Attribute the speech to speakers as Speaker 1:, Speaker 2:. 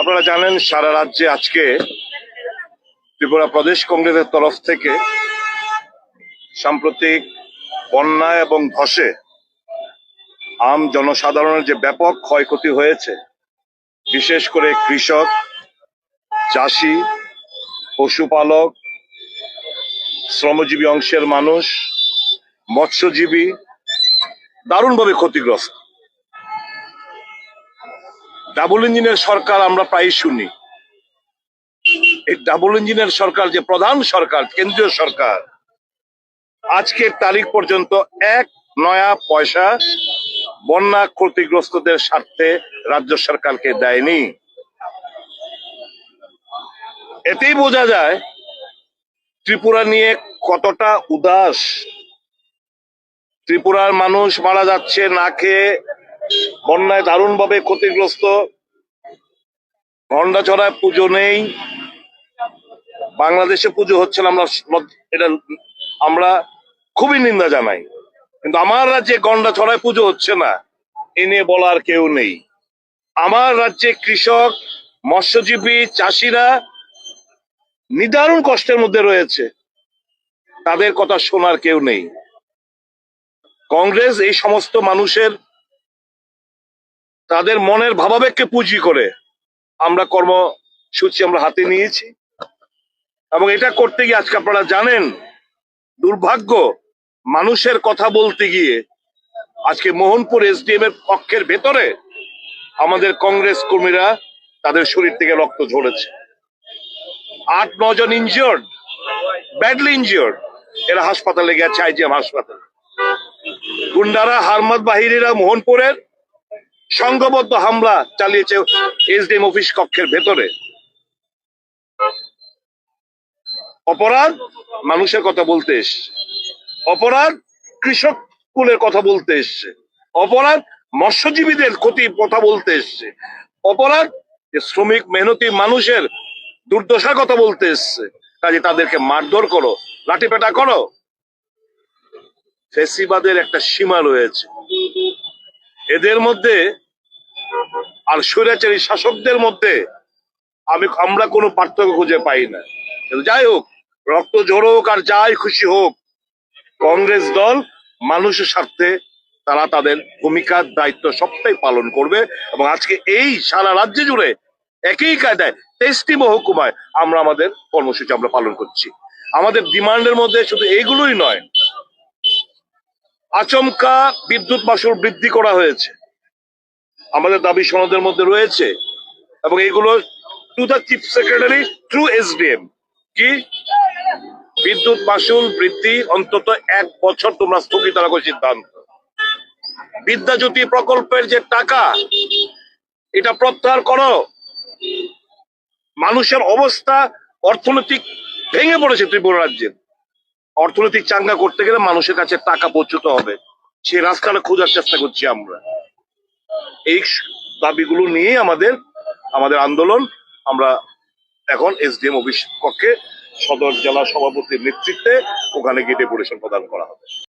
Speaker 1: আপনারা জানেন, সারা রাজ্যে আজকে ত্রিপুরা প্রদেশ কংগ্রেসের তরফ থেকে সাম্প্রতিক বন্যা এবং ধসে আম জনসাধারণের যে ব্যাপক ক্ষয়ক্ষতি হয়েছে, বিশেষ করে কৃষক, চাষি, পশুপালক, শ্রমজীবী অংশের মানুষ, মৎস্যজীবী, দারুণভাবে ক্ষতিগ্রস্ত। ডাবল ইঞ্জিনের সরকার আমরা প্রায় শুনি। এই ডাবল ইঞ্জিনের সরকার যে প্রধান সরকার, কেন্দ্রীয় সরকার, আজকের তারিখ পর্যন্ত এক নয়া পয়সা বন্যা ক্ষতিগ্রস্তদের স্বার্থে রাজ্য সরকারকে দেয়নি। এতেই বোঝা যায় ত্রিপুরা নিয়ে কতটা উদাস। ত্রিপুরার মানুষ মারা যাচ্ছে, না খেয়ে বন্যায় দারুণভাবে ক্ষতিগ্রস্ত। গন্ডাছড়ায় পুজো নেই। বাংলাদেশে পুজো হচ্ছে না, আমরা এটা আমরা খুবই নিন্দা জানাই। কিন্তু আমার রাজ্যে গন্ডাছড়ায় পুজো হচ্ছে না, এ নিয়ে বলার কেউ নেই। আমার রাজ্যে কৃষক, মৎস্যজীবী, চাষিরা নিদারুণ কষ্টের মধ্যে রয়েছে। তাদের কথা শোনার কেউ নেই। কংগ্রেস এই সমস্ত মানুষের তাদের মনের ভাবাবেগকে পুঁজি করে আমরা কর্মসূচি আমরা হাতে নিয়েছি। এবং এটা করতে গিয়ে আজকে আপনারা জানেন, দুর্ভাগ্য, মানুষের কথা বলতে গিয়ে আজকে মোহনপুর এসডিএম এর পক্ষের ভেতরে আমাদের কংগ্রেস কর্মীরা তাদের শরীর থেকে রক্ত ঝরেছে। আট নজন ইনজিওর্ড ব্যাডলি ইনজিওর্ড এরা হাসপাতালে গেছে, আইজিএম হাসপাতাল। গুন্ডারা হারমাদ বাহিনীরা মোহনপুরের সংঘবদ্ধ হামলা চালিয়েছে এসডিএম অফিস কক্ষের ভেতরে। অপরাধ মানুষের কথা বলতে এসছে। অপরাধ কৃষক কুলের কথা বলতে এসছে। অপরাধ মৎস্যজীবীদের ক্ষতি কথা বলতে এসছে। অপরাধ শ্রমিক মেহনতি মানুষের দুর্দশার কথা বলতে এসছে, কাজে তাদেরকে মারধর করো, লাঠিপেটা করো। ফেসিবাদের একটা সীমা রয়েছে। এদের মধ্যে আর স্বৈরাচারী শাসকদের মধ্যে আমি আমরা কোনো পার্থক্য খুঁজে পাই না। যাই হোক, রক্ত ঝরুক আর যাই খুশি হোক, কংগ্রেস দল মানুষের স্বার্থে তারা তাদের ভূমিকার দায়িত্ব সবটাই পালন করবে এবং আজকে এই সারা রাজ্য জুড়ে একই কায়দায় তেইশটি মহকুমায় আমরা আমাদের কর্মসূচি আমরা পালন করছি। আমাদের ডিমান্ডের মধ্যে শুধু এইগুলোই নয়, আচমকা বিদ্যুৎ মাসুল বৃদ্ধি করা হয়েছে। আমাদের দাবি সনদের মধ্যে রয়েছে এবং এগুলো to the chief secretary through SDM কি? বিদ্যুৎ মাসুল বৃদ্ধি অন্তত এক বছর তোমরা স্থগিত রাখো সিদ্ধান্ত। বিদ্যাজ্যোতি প্রকল্পের যে টাকা, এটা প্রত্যাহার করো। মানুষের অবস্থা অর্থনৈতিক ভেঙে পড়েছে ত্রিপুরা রাজ্যের অর্থনৈতিক চাঙ্গা করতে গেলে মানুষের কাছে টাকা পৌঁছতে হবে। সেই রাস্তাটা খোঁজার চেষ্টা করছি আমরা। এই দাবিগুলো নিয়ে আমাদের আমাদের আন্দোলন। আমরা এখন এসডিএম অফিস কক্ষে সদর জেলা সভাপতির নেতৃত্বে ওখানে গিয়ে ডেপুটেশন প্রদান করা হবে।